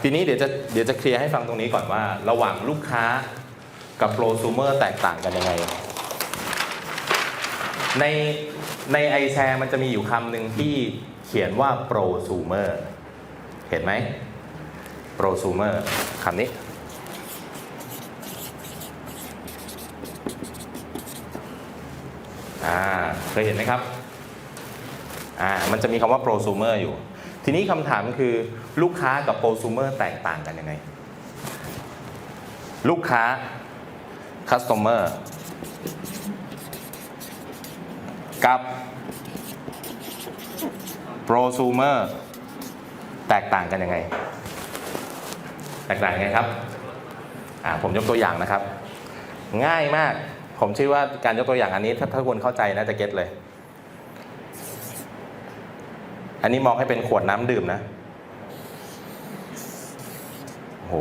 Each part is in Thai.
ทีนี้เดี๋ยวจะเดี๋ยวจะเคลียร์ให้ฟังตรงนี้ก่อนว่า ระหว่างลูกค้ากับโปรซูเมอร์แตกต่างกันยังไง ในในไอแชร์มันจะมีอยู่คำหนึ่งที่เขียนว่าโปรซูเมอร์เห็นไหมโปรซูเมอร์คำนี้อ่าเคยเห็นไหมครับ อ่า มันจะมีคำว่าโปรซูเมอร์อยู่ ทีนี้คำถามคือลูกค้ากับโปรซูเมอร์แตกต่างกันยังไง ลูกค้า customer กับ prosumer แตกต่างกันยังไง แตกต่างยังไงครับอ่าผมยกตัวอย่างนะครับ ง่ายมาก ผมเชื่อว่าการยกตัวอย่างอันนี้ ถ้าถ้าคนเข้าใจนะจะเก็ตเลย อันนี้มองให้เป็นขวดน้ำดื่มนะ โห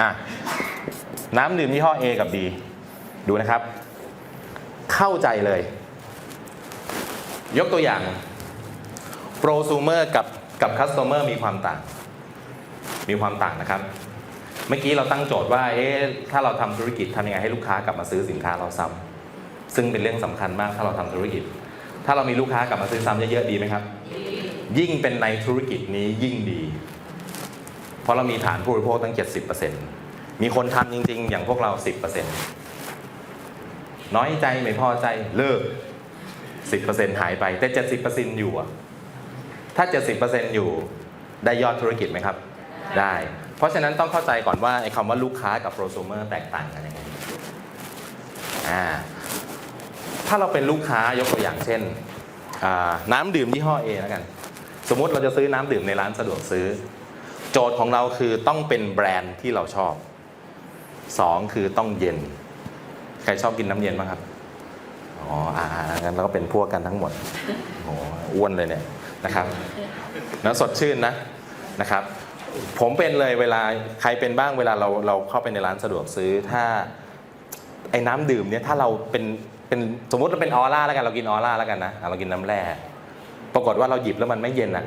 อะ น้ำดื่มยี่ห้อ A กับ B ดูนะครับ เข้าใจเลย ยกตัวอย่าง prosumer กับกับ customer มีความต่าง มีความต่างนะครับ เมื่อกี้เราตั้งโจทย์ว่า เอ๊ะ ถ้าเราทำธุรกิจทำยังไงให้ลูกค้ากลับมาซื้อสินค้าเราซ้ำ ซึ่งเป็นเรื่องสำคัญมากถ้าเราทำธุรกิจ ถ้าเรามีลูกค้ากลับมาซื้อซ้ำเยอะๆดีไหมครับ ยิ่งเป็นในธุรกิจนี้ยิ่งดี เพราะเรามีฐานผู้บริโภคตั้ง 70%มีคนทำจริง ๆ อย่างพวกเรา 10%น้อยใจไม่พอใจเลิก 10%หายไป แต่ 70%อยู่ถ้า 70%อยู่ได้ยอดธุรกิจไหมครับ ได้ เพราะฉะนั้นต้องเข้าใจก่อนว่าไอ้คำว่าลูกค้ากับโปรซูเมอร์แตกต่างกันยังไงอ่า ถ้าเราเป็นลูกค้ายกตัวอย่างเช่น น้ำดื่มยี่ห้อ A แล้วกัน สมมติเราจะซื้อน้ำดื่มในร้านสะดวกซื้อ โจทย์ของเราคือต้องเป็นแบรนด์ที่เราชอบสองคือต้องเย็น ใครชอบกินน้ำเย็นบ้างครับ อ๋ออ่างั้นเราก็เป็นพวกกันทั้งหมดโอ้อ้วนเลยเนี่ยนะครับแล้วสดชื่นนะนะครับผมเป็นเลยเวลาใครเป็นบ้างเวลาเราเราเข้าไปในร้านสะดวกซื้อ ถ้าไอ้น้ำดื่มเนี่ยถ้าเราเป็น เป็นสมมติเราเป็นออร่าแล้วกันเรากินออร่าแล้วกันนะอะเรากินน้ำแร่ปรากฏว่าเราหยิบแล้วมันไม่เย็นอะ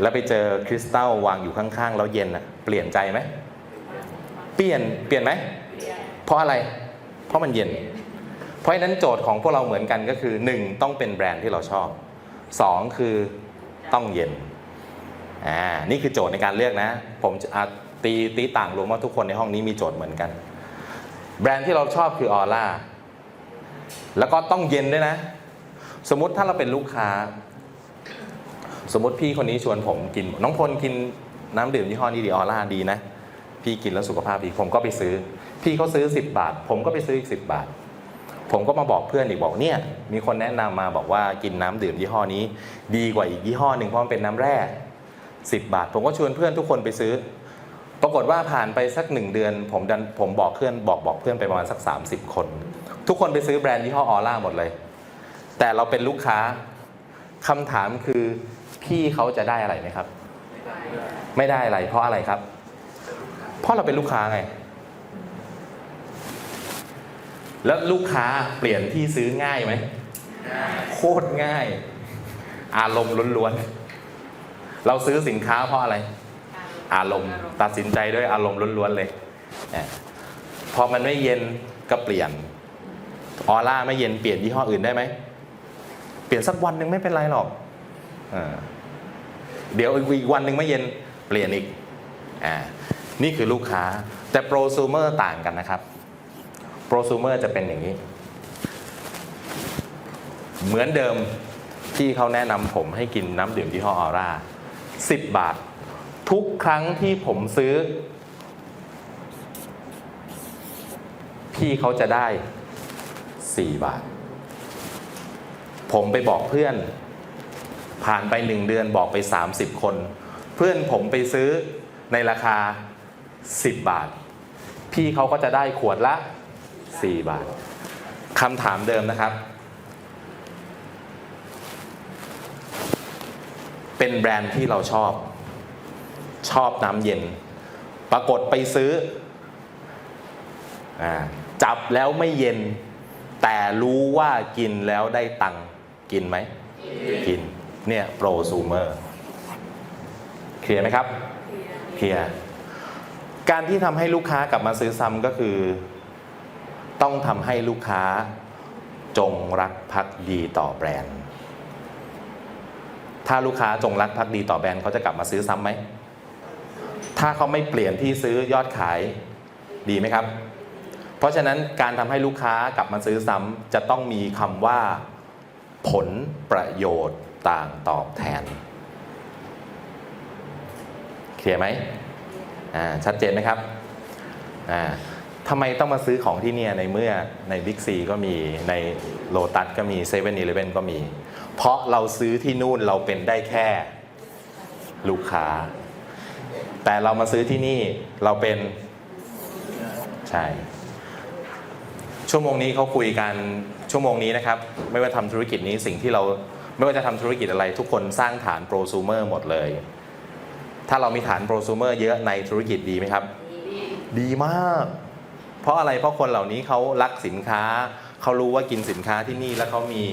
แล้วไปเจอคริสตัลวางอยู่ข้างๆแล้วเย็นอะ เปลี่ยนใจไหมเปลี่ยนเปลี่ยนไหมเพราะอะไร เพราะมันเย็น เพราะฉะนั้นโจทย์ของพวกเราเหมือนกันก็คือ1ต้องเป็นแบรนด์ที่เราชอบ2คือต้องเย็นอ่านี่คือโจทย์ในการเลือกนะ ผมจะอะตีตีต่างรวมว่าทุกคนในห้องนี้มีโจทย์เหมือนกัน แบรนด์ที่เราชอบคือออร่า แล้วก็ต้องเย็นด้วยนะ สมมติถ้าเราเป็นลูกค้า สมมติพี่คนนี้ชวนผมกิน น้องพลกินน้ำดื่มยี่ห้อนี้ดีออร่าดีนะ พี่กินแล้วสุขภาพดีผมก็ไปซื้อ พี่เขาซื้อ 10 บาท ผมก็ไปซื้ออีก 10 บาท ผมก็มาบอกเพื่อนอีกบอกเนี่ย มีคนแนะนำมาบอกว่ากินน้ำดื่มยี่ห้อนี้ ดีกว่าอีกยี่ห้อหนึ่งเพราะมันเป็นน้ำแร่10 บาท ผมก็ชวนเพื่อนทุกคนไปซื้อ ปรากฏว่าผ่านไปสักหนึ่งเดือน ผมดันผมบอกเพื่อนบอกบอกเพื่อนไปประมาณสัก 30 คน ทุกคนไปซื้อแบรนด์ยี่ห้อออร่าหมดเลย แต่เราเป็นลูกค้าคำถามคือพี่เขาจะได้อะไรไหมครับ ไม่ได้อะไร เพราะอะไรครับ เพราะเราเป็นลูกค้าไง แล้วลูกค้าเปลี่ยนที่ซื้อง่ายไหมโคตรง่าย อารมณ์ล้วนๆ เราซื้อสินค้าเพราะอะไร อารมณ์ตัดสินใจด้วยอารมณ์ล้วนๆเลยเนี่ยพอมันไม่เย็นก็เปลี่ยน ออร่าไม่เย็นเปลี่ยนยี่ห้ออื่นได้ไหม เปลี่ยนสักวันหนึ่งไม่เป็นไรหรอกอเดี๋ยวอีกวันหนึ่งไม่เย็นเปลี่ยนอีกอนี่คือลูกค้า แต่โปรซูเมอร์ต่างกันนะครับ โปรซูเมอร์จะเป็นอย่างนี้ เหมือนเดิมที่เขาแนะนำผมให้กินน้ำดื่มยี่ห้อออร่า10 บาท ทุกครั้งที่ผมซื้อ พี่เขาจะได้ 4 บาท ผมไปบอกเพื่อน ผ่านไปหนึ่งเดือนบอกไป 30 คน เพื่อนผมไปซื้อในราคา 10 บาท พี่เขาก็จะได้ขวดละ 4 บาทคำถามเดิมนะครับ เป็นแบรนด์ที่เราชอบ ชอบน้ำเย็น ปรากฏไปซื้ออจับแล้วไม่เย็น แต่รู้ว่ากินแล้วได้ตังกินไหม กิน เนี่ยโปรซูเมอร์ เคลียร์ไหมครับ เคลียร์ การที่ทำให้ลูกค้ากลับมาซื้อซ้ำก็คือ ต้องทำให้ลูกค้าจงรักภักดีต่อแบรนด์ ถ้าลูกค้าจงรักภักดีต่อแบรนด์เขาจะกลับมาซื้อซ้ำไหม ถ้าเขาไม่เปลี่ยนที่ซื้อยอดขายดีไหมครับ ราะฉะนั้นการทำให้ลูกค้ากลับมาซื้อซ้ำจะต้องมีคำว่า ผลประโยชน์ต่างตอบแทนเคลียร์ไหมชัดเจนไหมครับทำไมต้องมาซื้อของที่เนี่ยในเมื่อในบิ๊กซีก็มีในโลตัสก็มีเซเว่นอีเลฟเว่นก็มี เพราะเราซื้อที่นู่นเราเป็นได้แค่ลูกค้า แต่เรามาซื้อที่นี่เราเป็นใช่ ชั่วโมงนี้เขาคุยกันชั่วโมงนี้นะครับ ไม่ว่าทำธุรกิจนี้สิ่งที่เราไม่ว่าจะทำธุรกิจอะไร ทุกคนสร้างฐานโปรซูเมอร์หมดเลย ถ้าเรามีฐานโปรซูเมอร์เยอะในธุรกิจดีไหมครับ ดีมาก เพราะอะไรเพราะคนเหล่านี้เขารักสินค้าเขารู้ว่ากินสินค้าที่นี่แล้วเขามี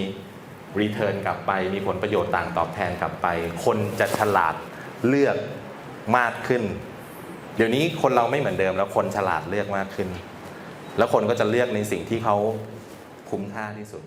รีเทิร์นกลับไปมีผลประโยชน์ต่างตอบแทนกลับไป คนจะฉลาดเลือกมากขึ้น เดี๋ยวนี้คนเราไม่เหมือนเดิมแล้วคนฉลาดเลือกมากขึ้น แล้วคนก็จะเลือกในสิ่งที่เขาคุ้มค่าที่สุด